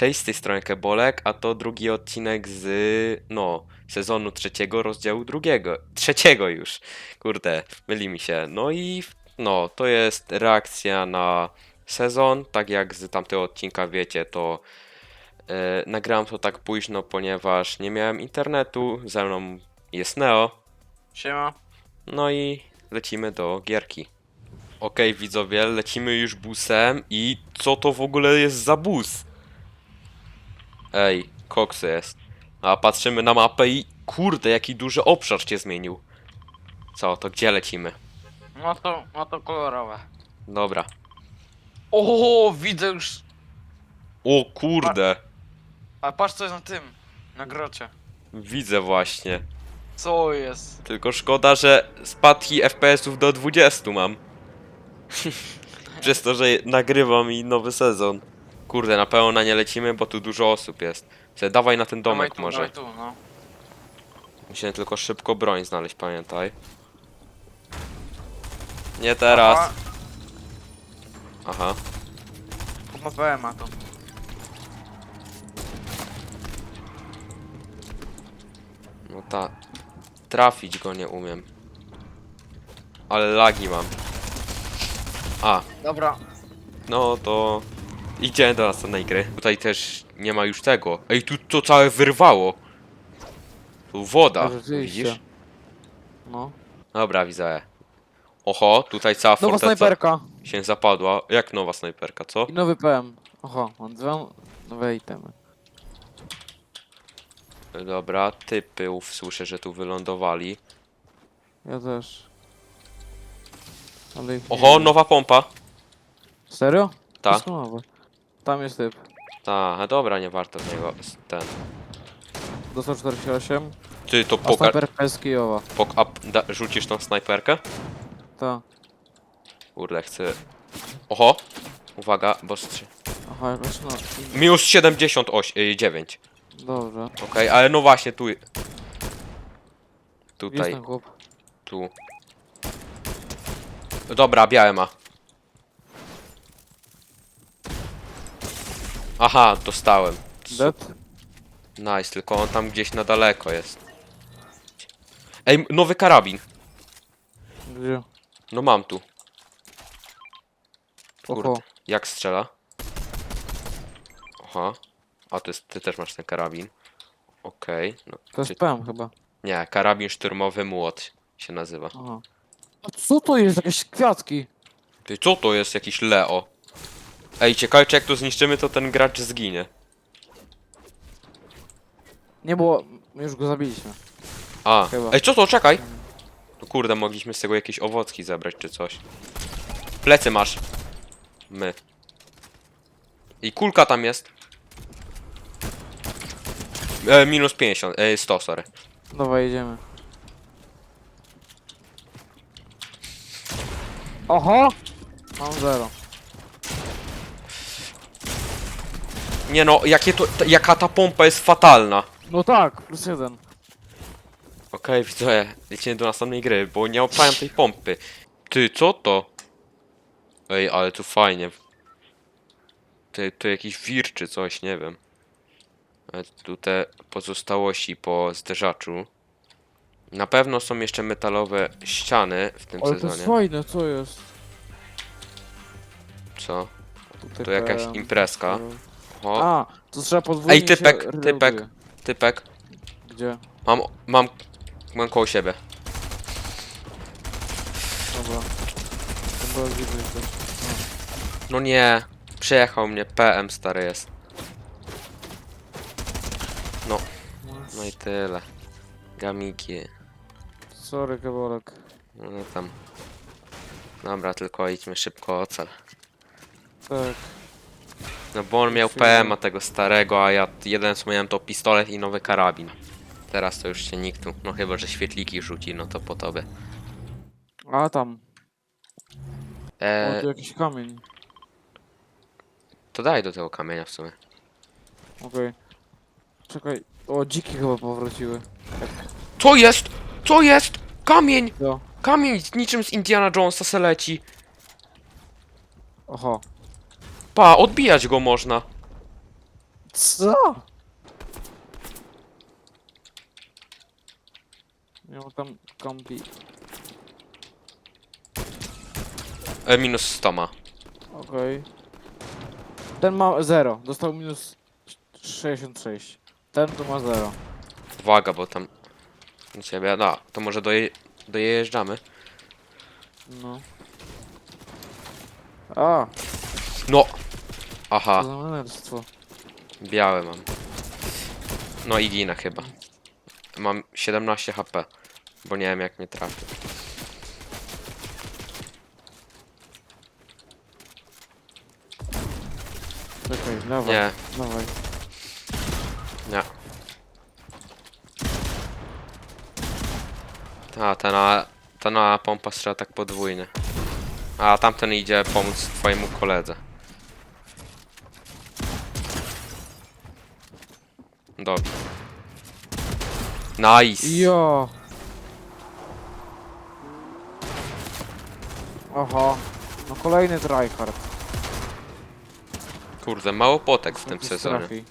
Cześć, z tej strony Kebolek, a to drugi odcinek z, no, sezonu trzeciego, rozdziału drugiego, trzeciego już, kurde, myli mi się, no i, no, to jest reakcja na sezon, tak jak z tamtego odcinka wiecie, to e, nagrałem to tak późno, ponieważ nie miałem internetu, ze mną jest Neo, Siema. no i lecimy do gierki. Okej, widzowie, lecimy już busem i co to w ogóle jest za bus? Ej, koks jest. A patrzymy na mapę i kurde, jaki duży obszar się zmienił. Co, to gdzie lecimy? No to, no to kolorowe. Dobra. O, widzę już. O kurde, A patrz co jest na tym. Na grocie. widzę właśnie. Co jest? Tylko szkoda, że spadki FPS-ów do 20 mam. Przez to, że nagrywam i nowy sezon. Kurde, na pewno na nie lecimy, bo tu dużo osób jest. Se, dawaj na ten domek tu, może. dawaj tu, no. Musimy tylko szybko broń znaleźć, pamiętaj. Nie teraz. Aha, Aha. PM-a tu. No ta. Trafić go nie umiem. Ale lagi mam. A, Dobra. no to. Idziemy do następnej gry. Tutaj też nie ma już tego. Ej, tu to całe wyrwało. Tu woda. Rzeczywiście. Widzisz? No. Dobra, widzę. Oho, tutaj cała Nowa forteca snajperka się zapadła. Jak nowa snajperka, co? i nowy PM. Oho, mam dwa nowe itemy. Dobra, typów słyszę, że tu wylądowali. Ja też. Ale ich nie Oho, nowa pompa. Serio? Ta, nowe. Tam jest typ. ta, a dobra, nie warto w niego s- ten. Dostał 48. Ty to A poka... kijowa. pok a, da, rzucisz tą snajperkę? Ta. Kurde, chcę... Oho! Uwaga, bo strzy... Aha, wiesz no. i- Minus 79. Dobrze. Okej, ale no właśnie, tu... Jest Tutaj, ten chłop. tu. Dobra, białe ma. Aha, dostałem. Dead? Nice, tylko on tam gdzieś na daleko jest. Ej, nowy karabin. Gdzie? No mam tu. Kurde. Jak strzela? Aha. A jest, ty też masz ten karabin. Okej. No, To jest PM chyba. nie, karabin szturmowy młot się nazywa. Aha. A co to jest? Jakieś kwiatki. Ty, co to jest jakiś Leo? Ej, ciekawe czy jak to zniszczymy, to ten gracz zginie. Nie było. Już go zabiliśmy. A, Chyba. ej, co to? Czekaj! No kurde, mogliśmy z tego jakieś owocki zebrać czy coś. Plecy masz. My. I kulka tam jest. E, minus 50, e, 100, sorry. Dawaj, jedziemy. Oho! Mam zero. Nie no, jakie to, ta, jaka ta pompa jest fatalna. No tak, plus jeden. Okej, widzowie, lecimy do następnej gry, bo nie opałem tej pompy. Ty, co to? Ej, ale tu fajnie. Ty, tu jakiś wir czy coś, nie wiem. Ale tu te pozostałości po zderzaczu. Na pewno są jeszcze metalowe ściany w tym Ale to jest sezonie. fajne, co jest? Co? Tutaj To jakaś imprezka. O, A, to trzeba podwójnie Ej, typek, się typek. reloaduje. typek. Gdzie? Mam, mam, mam koło siebie. Dobra. To było widzę coś. No nie, przejechał mnie, PM stary jest. No. No i tyle. Gamiki. Sorry, kabolek. No tam. Dobra, tylko idźmy szybko ocel. Tak. No bo on miał PM-a tego starego, a ja jeden co miałem to pistolet i nowy karabin. Teraz to już się nikt tu. No chyba, że świetliki rzuci, no to po tobie. A tam. O, E, tu jakiś kamień. to daj do tego kamienia w sumie. Okej. Czekaj. O, dziki chyba powróciły. Co jest? Co jest? Kamień! Jo. Kamień niczym z Indiana Jonesa se leci. Oho. Pa, odbijać go można. Co? Miał tam kombi. E, minus 100 ma. Okej. Ten ma 0. Dostał minus 66. Ten tu ma 0. Uwaga, bo tam... u Ciebie, no, to może doje... dojeżdżamy. No. A, No! Aha, za menelstwo. białe mam. No i ginę chyba. Mam 17 HP, bo nie wiem jak mnie trafi. Czekaj, dawaj, Nie, dawaj. nie. A, ta na, ta na pompa strzela tak podwójnie. A tamten idzie pomóc twojemu koledze. Dobrze. Nice! Jo. Aha. No kolejny tryhard. Kurde, mało potek w tym Jakiś sezonie. trafi.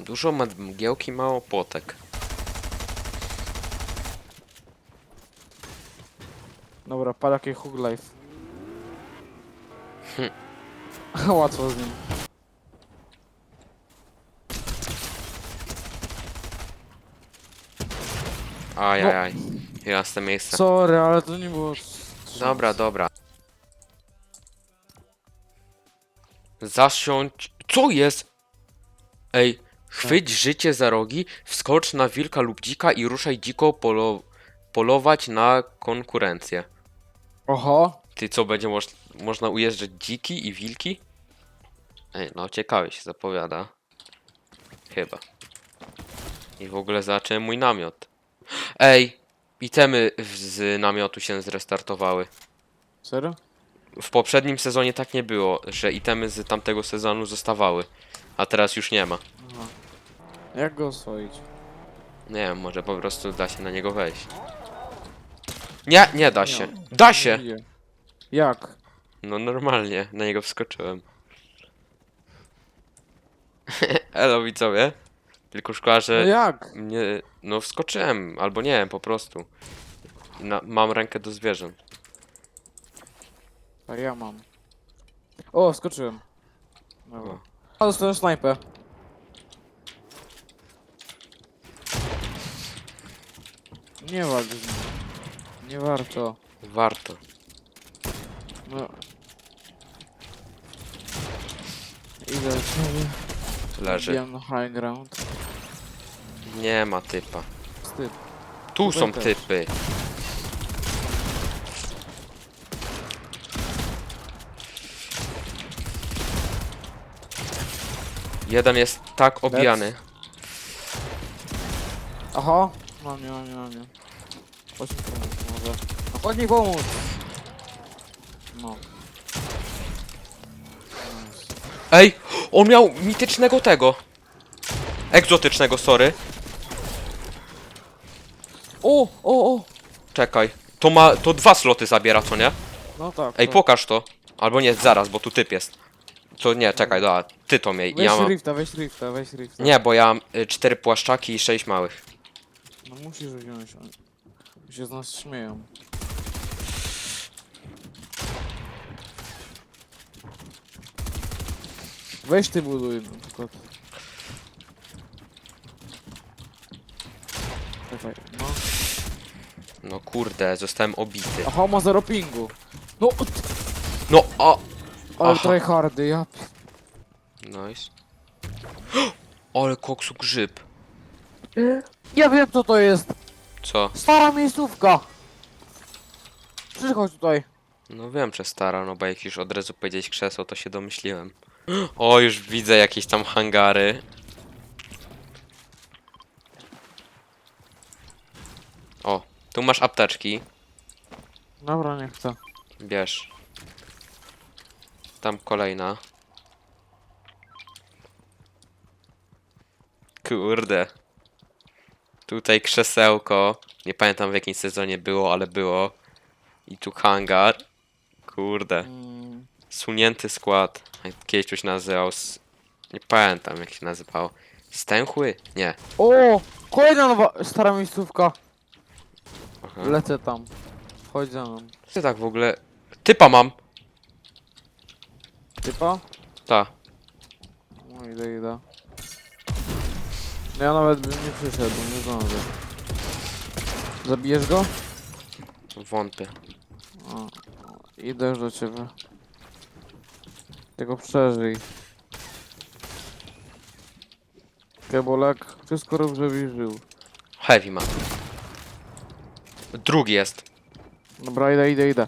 Dużo ma mgiełki, mało potek. Dobra, palakie Hug Life. Hm. Łatwo z nim. Ajajaj. Jasne miejsce. Sorry, ale to nie było... Dobra, dobra. Zasiądź. Co jest? Ej, chwyć życie za rogi, wskocz na wilka lub dzika i ruszaj dziko polo polować na konkurencję. Oho. Ty co, będzie moż można ujeżdżać dziki i wilki? Ej, no ciekawie się zapowiada. Chyba. I w ogóle zacząłem mój namiot. Ej, itemy w- z namiotu się zrestartowały. Serio? W poprzednim sezonie tak nie było, że itemy z tamtego sezonu zostawały, a teraz już nie ma. Jak go oswoić? Nie wiem, może po prostu da się na niego wejść. Nie, nie da się. Da się! Jak? No normalnie, na niego wskoczyłem. Elo widzowie. Tylko szkoda, No że jak? mnie... No wskoczyłem, albo nie wiem, po prostu. Na, mam rękę do zwierząt. A ja mam. O, skoczyłem. Dobra. O. A dostałem snajpę. Nie walcz z nim. Nie warto. Warto. No. Idę ciebie. Leży. Wbijam na high ground. Nie ma typa. Wstyd. Tu Tutaj są też. typy. Jeden jest tak obijany. Aha. Mam nie, mam mam. Chodź No chodź mi pomóc! No. Ej, on miał mitycznego tego. Egzotycznego, sorry. O, o, o! Czekaj. To ma, to dwa sloty zabiera, co nie? No tak. Ej, tak. pokaż to. Albo nie, zaraz, bo tu typ jest. To nie, czekaj, dobra, ty to miej. Weź Ja mam... rifta, weź rifta, weź rifta. Nie, bo ja mam y, cztery płaszczaki i sześć małych. No musisz wziąć. Się z nas śmieją. Weź ty buduj na przykład. Czekaj, no. No kurde, zostałem obity. Aha, ma zero pingu. No, t- No, o! ale Aha. tryhardy, ja... p- Nice. Ale koksu grzyb. Ja wiem co to jest! Co? Stara miejscówka! Przychodź tutaj. No wiem, że stara, no bo jak już od razu powiedzieć krzesło, to się domyśliłem. O, już widzę jakieś tam hangary. O, tu masz apteczki. Dobra, nie chcę. Bierz. Tam kolejna. Kurde. Tutaj krzesełko. Nie pamiętam w jakim sezonie było, ale było. I tu hangar. Kurde. Mm, Sunięty skład. Jak Kiedyś się nazywał. s- Nie pamiętam jak się nazywało. Stęchły? Nie. O! Kolejna nowa, stara miejscówka. Aha. Lecę tam. Chodź za mną. Ty tak w ogóle. Typa mam! Typa? Ta. No idę, idę. No ja nawet bym nie przyszedł, nie zdążę. Zabijesz go? Wątpię. O, idę do ciebie. Tego przeżyj. Kebolek, wszystko rób, żebyś żył. Heavy mam. Drugi jest. Dobra, idę, idę, idę.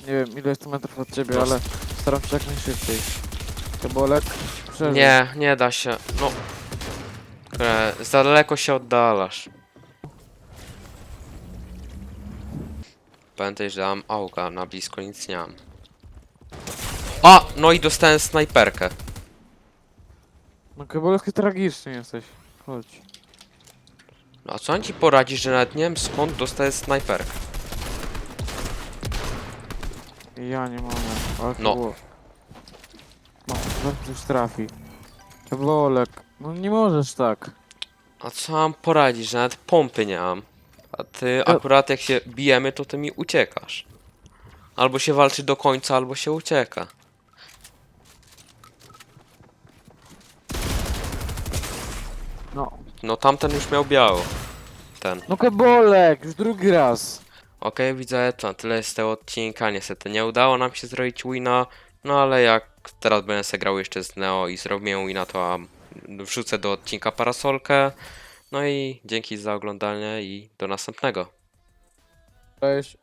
Nie wiem ile jest metrów od ciebie, Prost. ale staram się jak najszybciej. Kebolek, przeżyj. Nie, nie da się. No. Kurde, za daleko się oddalasz. Pamiętaj, że mam auga, na blisko nic nie mam. A! No i dostałem snajperkę. No Kebolek, ty tragiczny jesteś. Chodź. No a co on ci poradzi, że nawet nie wiem skąd dostaję snajperkę? Ja nie mogę. Ale No. Kebol- No, zaraz coś trafi. Kebolek, no nie możesz tak. A co mam poradzić, że nawet pompy nie mam? A ty No. akurat jak się bijemy, to ty mi uciekasz. Albo się walczy do końca, albo się ucieka. No. No tamten już miał biało. Ten. No Kebolek, już drugi raz. Okej, widzę, to na tyle jest z tego odcinka. Niestety nie udało nam się zrobić wina. No ale jak teraz będę se grał jeszcze z Neo i zrobię wina, to am- wrzucę do odcinka parasolkę. No i dzięki za oglądanie i do następnego. Cześć.